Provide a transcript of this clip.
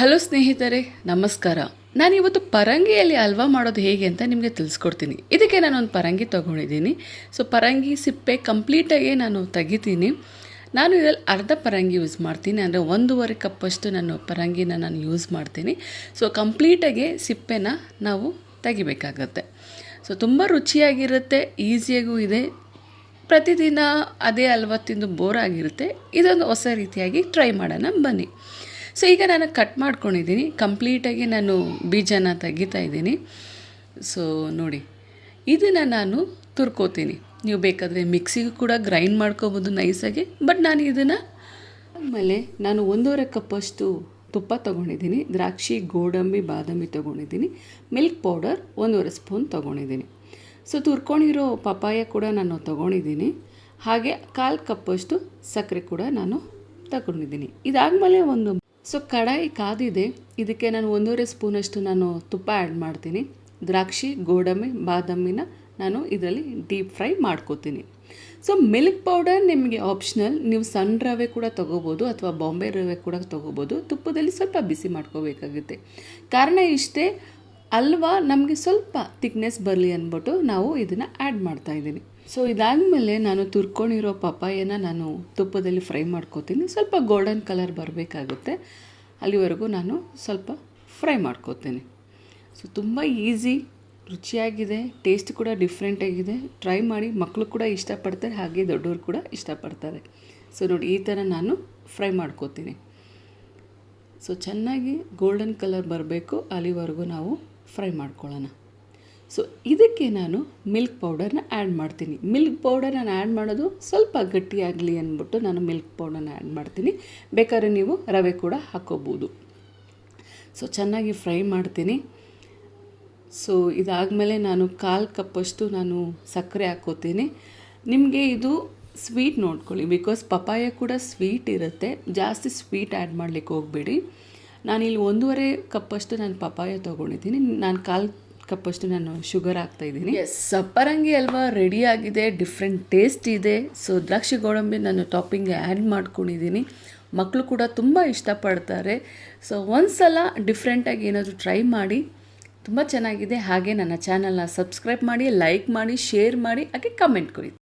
Hello ಸ್ನೇಹಿತರೆ, ನಮಸ್ಕಾರ. ನಾನು ಇವತ್ತು ಪರಂಗಿಯಲ್ಲಿ ಹಲ್ವಾ ಮಾಡೋದು ಹೇಗೆ ಅಂತ ನಿಮಗೆ ತಿಳಿಸ್ಕೊಡ್ತೀನಿ. ಇದಕ್ಕೆ ನಾನು ಒಂದು ಪರಂಗಿ ತೊಗೊಂಡಿದ್ದೀನಿ. ಸೊ ಪರಂಗಿ ಸಿಪ್ಪೆ ಕಂಪ್ಲೀಟಾಗಿ ನಾನು ತೆಗಿತೀನಿ. ನಾನು ಇದರಲ್ಲಿ ಅರ್ಧ ಪರಂಗಿ ಯೂಸ್ ಮಾಡ್ತೀನಿ. ಅಂದರೆ ಒಂದೂವರೆ ಕಪ್ಪಷ್ಟು ನಾನು ಪರಂಗಿನ ನಾನು ಯೂಸ್ ಮಾಡ್ತೀನಿ. ಸೊ ಕಂಪ್ಲೀಟಾಗಿ ಸಿಪ್ಪೆನ ನಾವು ತೆಗಿಬೇಕಾಗತ್ತೆ. ಸೊ ತುಂಬ ರುಚಿಯಾಗಿರುತ್ತೆ, ಈಸಿಯಾಗೂ ಇದೆ. ಪ್ರತಿದಿನ ಅದೇ ಹಲ್ವಾ ತಿಂದು ಬೋರ್ ಆಗಿರುತ್ತೆ. ಇದೊಂದು ಹೊಸ ರೀತಿಯಾಗಿ ಟ್ರೈ ಮಾಡೋಣ ಬನ್ನಿ. ಸೊ ಈಗ ನಾನು ಕಟ್ ಮಾಡ್ಕೊಂಡಿದ್ದೀನಿ. ಕಂಪ್ಲೀಟಾಗಿ ನಾನು ಬೀಜನ ತೆಗಿತಾ ಇದ್ದೀನಿ. ಸೊ ನೋಡಿ. ಇದನ್ನು ನಾನು ತುರ್ಕೋತೀನಿ. ನೀವು ಬೇಕಾದರೆ ಮಿಕ್ಸಿಗೆ ಕೂಡ ಗ್ರೈಂಡ್ ಮಾಡ್ಕೋಬೋದು ನೈಸಾಗಿ ಬಟ್ ನಾನು ಇದನ್ನು ಆಮೇಲೆ ನಾನು ಒಂದೂವರೆ ಕಪ್ಪಷ್ಟು ತುಪ್ಪ ತೊಗೊಂಡಿದ್ದೀನಿ. ದ್ರಾಕ್ಷಿ, ಗೋಡಂಬಿ, ಬಾದಾಮಿ ತೊಗೊಂಡಿದ್ದೀನಿ. ಮಿಲ್ಕ್ ಪೌಡರ್ ಒಂದೂವರೆ ಸ್ಪೂನ್ ತೊಗೊಂಡಿದ್ದೀನಿ. ಸೊ ತುರ್ಕೊಂಡಿರೋ ಪಪಾಯ ಕೂಡ ನಾನು ತೊಗೊಂಡಿದ್ದೀನಿ. ಹಾಗೆ ಕಾಲು ಕಪ್ಪಷ್ಟು ಸಕ್ಕರೆ ಕೂಡ ನಾನು ತಗೊಂಡಿದ್ದೀನಿ. ಇದಾದಮೇಲೆ ಒಂದು ಸೊ ಕಡಾಯಿ ಕಾದಿದೆ. ಇದಕ್ಕೆ ನಾನು ಒಂದೂವರೆ ಸ್ಪೂನಷ್ಟು ನಾನು ತುಪ್ಪ ಆ್ಯಡ್ ಮಾಡ್ತೀನಿ. ದ್ರಾಕ್ಷಿ, ಗೋಡಂಬಿ, ಬಾದಾಮಿನ ನಾನು ಇದರಲ್ಲಿ ಡೀಪ್ ಫ್ರೈ ಮಾಡ್ಕೋತೀನಿ. ಸೊ ಮಿಲ್ಕ್ ಪೌಡರ್ ನಿಮಗೆ ಆಪ್ಷನಲ್ ನೀವು ಸಣ್ಣ ರವೆ ಕೂಡ ತೊಗೋಬೋದು ಅಥವಾ ಬಾಂಬೆ ರವೆ ಕೂಡ ತೊಗೋಬೋದು. ತುಪ್ಪದಲ್ಲಿ ಸ್ವಲ್ಪ ಬಿಸಿ ಮಾಡ್ಕೋಬೇಕಾಗುತ್ತೆ. ಕಾರಣ ಇಷ್ಟೇ ಅಲ್ವಾ? ನಮಗೆ ಸ್ವಲ್ಪ ತಿಕ್ನೆಸ್ ಬರಲಿ ಅಂದ್ಬಿಟ್ಟು ನಾವು ಇದನ್ನು ಆ್ಯಡ್ ಮಾಡ್ತಾ ಇದ್ದೀನಿ ಸೊ ಇದಾದಮೇಲೆ ನಾನು ತುರ್ಕೊಂಡಿರೋ ಪಪಾಯನ ನಾನು ತುಪ್ಪದಲ್ಲಿ ಫ್ರೈ ಮಾಡ್ಕೋತೀನಿ. ಸ್ವಲ್ಪ ಗೋಲ್ಡನ್ ಕಲರ್ ಬರಬೇಕಾಗುತ್ತೆ. ಅಲ್ಲಿವರೆಗೂ ನಾನು ಸ್ವಲ್ಪ ಫ್ರೈ ಮಾಡ್ಕೋತೀನಿ. ಸೊ ತುಂಬ ಈಸಿ ರುಚಿಯಾಗಿದೆ ಟೇಸ್ಟ್ ಕೂಡ ಡಿಫ್ರೆಂಟಾಗಿದೆ ಟ್ರೈ ಮಾಡಿ ಮಕ್ಕಳು ಕೂಡ ಇಷ್ಟಪಡ್ತಾರೆ, ಹಾಗೆ ದೊಡ್ಡವರು ಕೂಡ ಇಷ್ಟಪಡ್ತಾರೆ. ಸೊ ನೋಡಿ, ಈ ಥರ ನಾನು ಫ್ರೈ ಮಾಡ್ಕೋತೀನಿ. ಸೊ ಚೆನ್ನಾಗಿ ಗೋಲ್ಡನ್ ಕಲರ್ ಬರಬೇಕು. ಅಲ್ಲಿವರೆಗೂ ನಾವು ಫ್ರೈ ಮಾಡ್ಕೊಳ್ಳೋಣ. ಸೊ ಇದಕ್ಕೆ ನಾನು ಮಿಲ್ಕ್ ಪೌಡರ್ನ ಆ್ಯಡ್ ಮಾಡ್ತೀನಿ. ಮಿಲ್ಕ್ ಪೌಡರ್ ನಾನು ಆ್ಯಡ್ ಮಾಡೋದು ಸ್ವಲ್ಪ ಗಟ್ಟಿಯಾಗಲಿ ಅಂದ್ಬಿಟ್ಟು ನಾನು ಮಿಲ್ಕ್ ಪೌಡರ್ನ ಆ್ಯಡ್ ಮಾಡ್ತೀನಿ. ಬೇಕಾದ್ರೆ ನೀವು ರವೆ ಕೂಡ ಹಾಕೋಬೋದು. ಸೊ ಚೆನ್ನಾಗಿ ಫ್ರೈ ಮಾಡ್ತೀನಿ. ಸೊ ಇದಾದಮೇಲೆ ನಾನು ಕಾಲು ಕಪ್ಪಷ್ಟು ನಾನು ಸಕ್ಕರೆ ಹಾಕೋತೀನಿ. ನಿಮಗೆ ಇದು ಸ್ವೀಟ್ ನೋಡ್ಕೊಳ್ಳಿ. ಬಿಕಾಸ್ ಪಪಾಯ ಕೂಡ ಸ್ವೀಟ್ ಇರುತ್ತೆ. ಜಾಸ್ತಿ ಸ್ವೀಟ್ ಆ್ಯಡ್ ಮಾಡಲಿಕ್ಕೆ ಹೋಗಬೇಡಿ. ನಾನಿಲ್ಲಿ ಒಂದೂವರೆ ಕಪ್ಪಷ್ಟು ನಾನು ಪಪ್ಪಾಯ ತೊಗೊಂಡಿದ್ದೀನಿ. ನಾನು ಕಾಲು ಕಪ್ಪಷ್ಟು ನಾನು ಶುಗರ್ ಹಾಕ್ತಾ ಇದ್ದೀನಿ. ಸಪ್ಪರಂಗಿ ಅಲ್ವಾ ರೆಡಿ ಆಗಿದೆ ಡಿಫ್ರೆಂಟ್ ಟೇಸ್ಟ್ ಇದೆ. ಸೊ ದ್ರಾಕ್ಷಿ ಗೋಡಂಬಿ ನಾನು ಟಾಪಿಂಗ್ ಆ್ಯಡ್ ಮಾಡ್ಕೊಂಡಿದ್ದೀನಿ. ಮಕ್ಕಳು ಕೂಡ ತುಂಬ ಇಷ್ಟಪಡ್ತಾರೆ. ಸೊ ಒಂದು ಸಲ ಡಿಫ್ರೆಂಟಾಗಿ ಏನಾದರೂ ಟ್ರೈ ಮಾಡಿ. ತುಂಬ ಚೆನ್ನಾಗಿದೆ. ಹಾಗೆ ನನ್ನ ಚಾನಲ್ನ ಸಬ್ಸ್ಕ್ರೈಬ್ ಮಾಡಿ ಲೈಕ್ ಮಾಡಿ ಶೇರ್ ಮಾಡಿ ಹಾಗೆ ಕಮೆಂಟ್ ಕೊಡಿ.